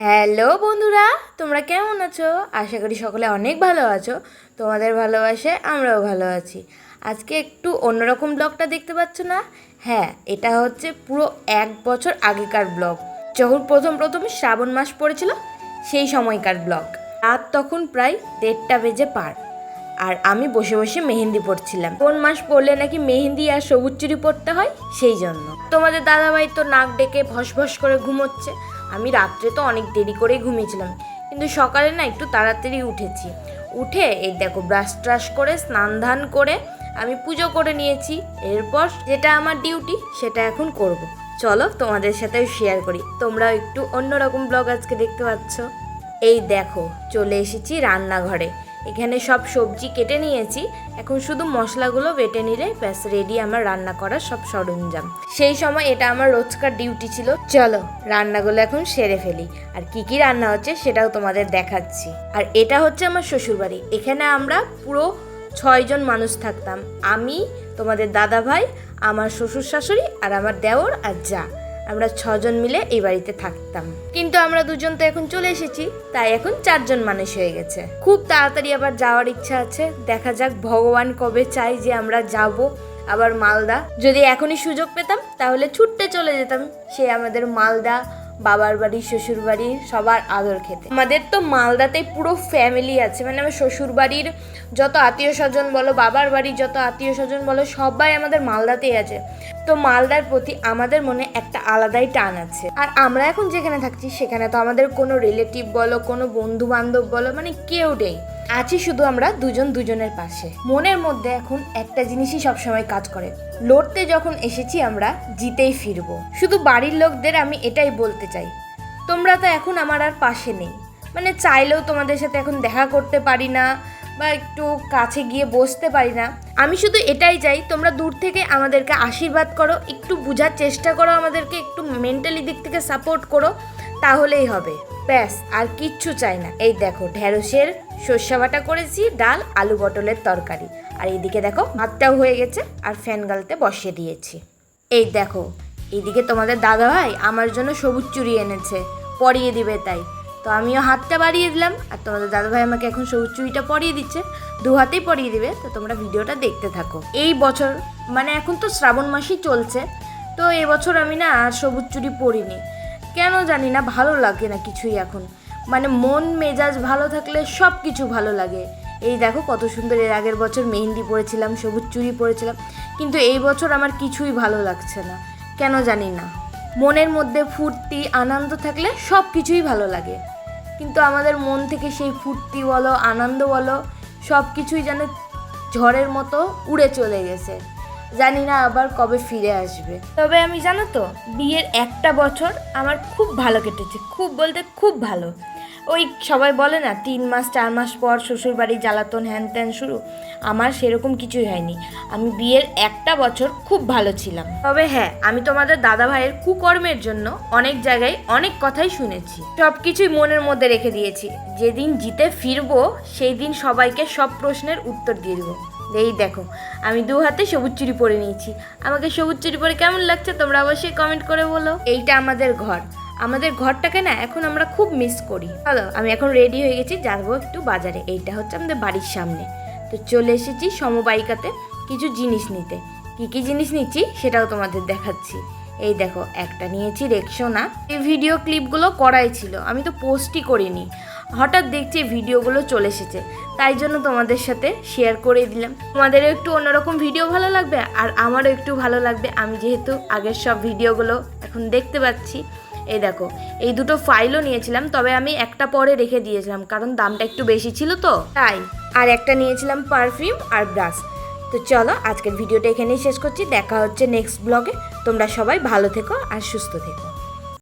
Hello বন্ধুরা, তোমরা কেমন আছো? আশা করি সকলে অনেক ভালো আছো। তোমাদের ভালোবাসে আমরাও ভালো আছি। আজকে একটু অন্যরকম ব্লগটা দেখতে পাচ্ছ না? হ্যাঁ এটা হচ্ছে পুরো এক বছর আগেকার ব্লগ। যখন প্রথম প্রথম শ্রাবণ মাস পড়েছিল, সেই সময়কার ব্লগ। রাত তখন প্রায় দেড়টা বেজে পার। আর আমি বসে বসে মেহেন্দি পড়ছিলাম। কোন মাস পড়লে নাকি মেহেন্দি আর সবুজ চুরি পড়তে হয়? সেই জন্য। তোমাদের দাদাভাই তো নাক ডেকে ভস ভস করে ঘুমোচ্ছে। আমি রাত্রে তো অনেক দেরি করে ঘুমিয়েছিলাম, কিন্তু সকালে না একটু তাড়াতাড়ি উঠেছি। উঠে এই দেখো ব্রাশ ট্রাশ করে, স্নান ধান করে আমি পুজো করে নিয়েছি। এরপর যেটা আমার ডিউটি সেটা এখন করব। চলো তোমাদের সাথেও শেয়ার করি। তোমরাও একটু অন্যরকম ব্লগ আজকে দেখতে পাচ্ছ। এই দেখো, চলে এসেছি রান্নাঘরে। এখানে সব সবজি কেটে নিয়েছি। এখন শুধু মশলাগুলো বেটে নিলে ব্যাস রেডি আমার রান্না করার সব সরঞ্জাম। সেই সময় এটা আমার রোজকার ডিউটি ছিল। চলো, রান্নাগুলো এখন সেরে ফেলি। আর কি কি রান্না হচ্ছে সেটাও তোমাদের দেখাচ্ছি। আর এটা হচ্ছে আমার শ্বশুরবাড়ি। এখানে আমরা পুরো ছয়জন মানুষ থাকতাম। আমি, তোমাদের দাদা ভাই আমার শ্বশুর শাশুড়ি আর আমার দেওর আর যা। আমরা ছজন মিলে এই বাড়িতে থাকতাম। কিন্তু আমরা দুজন তো এখন চলে এসেছি, তাই এখন চারজন মানুষ হয়ে গেছে। খুব তাড়াতাড়ি আবার যাওয়ার ইচ্ছা আছে। দেখা যাক ভগবান কবে চাই যে আমরা যাব। আবার মালদা, যদি এখনই সুযোগ পেতাম, তাহলে ছুটতে চলে যেতাম। সে আমাদের মালদা, বাবার বাড়ি, শ্বশুর বাড়ি, সবার আদর খেতে। আমাদের তো মালদাতে পুরো ফ্যামিলি আছে। মানে আমার শ্বশুর বাড়ির যত আত্মীয় স্বজন বলো, বাবার বাড়ির যত আত্মীয় স্বজন বলো, সবাই আমাদের মালদাতেই আছে। তো মালদার প্রতি আমাদের মনে একটা আলাদাই টান আছে। আর আমরা এখন যেখানে থাকছি, সেখানে তো আমাদের কোনো রিলেটিভ বলো, কোনো বন্ধু বান্ধব বলো মানে কেউ নেই। আছি শুধু আমরা দুজন দুজনের পাশে। মনের মধ্যে এখন একটা জিনিসই সবসময় কাজ করে। লড়তে যখন এসেছি আমরা, জিতেই ফিরবো। শুধু বাড়ির লোকদের আমি এটাই বলতে চাই। তোমরা তো এখন আমার আর পাশে নেই। মানে চাইলেও তোমাদের সাথে এখন দেখা করতে পারি না। বা একটু কাছে গিয়ে বসতে পারি না। আমি শুধু এটাই চাই, তোমরা দূর থেকে আমাদেরকে আশীর্বাদ করো, একটু বোঝার চেষ্টা করো আমাদেরকে, একটু মেন্টালি দিক থেকে সাপোর্ট করো, তাহলেই হবে। ব্যাস, আর কিচ্ছু চাই না। এই দেখো, ঢেঁড়সের সর্ষা বাটা করেছি, ডাল, আলু পটলের তরকারি। আর এইদিকে দেখো, ভাতটাও হয়ে গেছে, আর ফ্যান গালতে বসিয়ে দিয়েছি। এই দেখো এইদিকে তোমাদের দাদা ভাই আমার জন্য সবুজ চুরি এনেছে, পরিয়ে দিবে তাই। তো আমিও হাতটা বাড়িয়ে দিলাম। আর তোমাদের দাদা ভাই আমাকে এখন সবুজ চুরিটা পরিয়ে দিচ্ছে। দু হাতেই পরিয়ে দিবে। তো তোমরা ভিডিওটা দেখতে থাকো। এই বছর মানে এখন তো শ্রাবণ মাসই চলছে। তো এবছর আমি না আর সবুজ চুরি পরিনি। কেন জানি না, ভালো লাগে না কিছুই এখন। মানে মন, মেজাজ ভালো থাকলে সব কিছু ভালো লাগে। এই দেখো কত সুন্দর, এর আগের বছর মেহেন্দি পরেছিলাম, সবুজ চুড়ি পরেছিলাম। কিন্তু এই বছর আমার কিছুই ভালো লাগছে না। কেন জানি না। মনের মধ্যে ফুর্তি, আনন্দ থাকলে সব কিছুই ভালো লাগে। কিন্তু আমাদের মন থেকে সেই ফুর্তি বলো, আনন্দ বলো সব কিছুই যেন ঝড়ের মতো উড়ে চলে গেছে। জানি না আবার কবে ফিরে আসবে। তবে আমি জানো তো, বিয়ের একটা বছর আমার খুব ভালো কেটেছে। খুব বলতে খুব ভালো। ওই সবাই বলে না, তিন মাস, চার মাস পর শ্বশুর বাড়ি জ্বালাতন হ্যান ত্যান শুরু। আমার সেরকম কিছুই হয়নি। আমি বিয়ের একটা বছর খুব ভালো ছিলাম। তবে হ্যাঁ আমি তোমাদের দাদা ভাইয়ের কুকর্মের জন্য অনেক জায়গায় অনেক কথাই শুনেছি। সব কিছুই মনের মধ্যে রেখে দিয়েছি। যেদিন জিতে ফিরবো সেই দিন সবাইকে সব প্রশ্নের উত্তর দিয়ে দেবো। এই দেখো, আমি দু হাতে সবুজ চুরি পরে নিয়েছি। আমাকে সবুজ চুরি পরে কেমন লাগছে তোমরা অবশ্যই কমেন্ট করে বলো। এইটা আমাদের ঘর। আমাদের ঘরটাকে না এখন আমরা খুব মিস করি। চলো, আমি এখন রেডি হয়ে গেছি, যাব একটু বাজারে। এইটা হচ্ছে আমাদের বাড়ির সামনে। তো চলে এসেছি সমবায়িকাতে কিছু জিনিস নিতে। কি কি জিনিস নিচ্ছি সেটাও তোমাদের দেখাচ্ছি। এই দেখো, একটা নিয়েছি রেক্সোনা এই ভিডিও ক্লিপগুলো করাই ছিল, আমি তো পোস্টই করিনি। হঠাৎ দেখছি ভিডিওগুলো চলে এসেছে। তাই জন্য তোমাদের সাথে শেয়ার করে দিলাম। তোমাদেরও একটু অন্যরকম ভিডিও ভালো লাগবে, আর আমারও একটু ভালো লাগবে। আমি যেহেতু আগের সব ভিডিওগুলো এখন দেখতে পাচ্ছি। এই দেখো, এই দুটো ফাইলও নিয়েছিলাম, তবে আমি একটা পরে রেখে দিয়েছিলাম, কারণ দামটা একটু বেশি ছিল তো। তাই, আর একটা নিয়েছিলাম পারফিউম আর ব্রাশ তো চলো, আজকের ভিডিওটা এখানেই শেষ করছি, দেখা হচ্ছে নেক্সট ব্লগে তোমরা সবাই ভালো থেকো আর সুস্থ থেকো।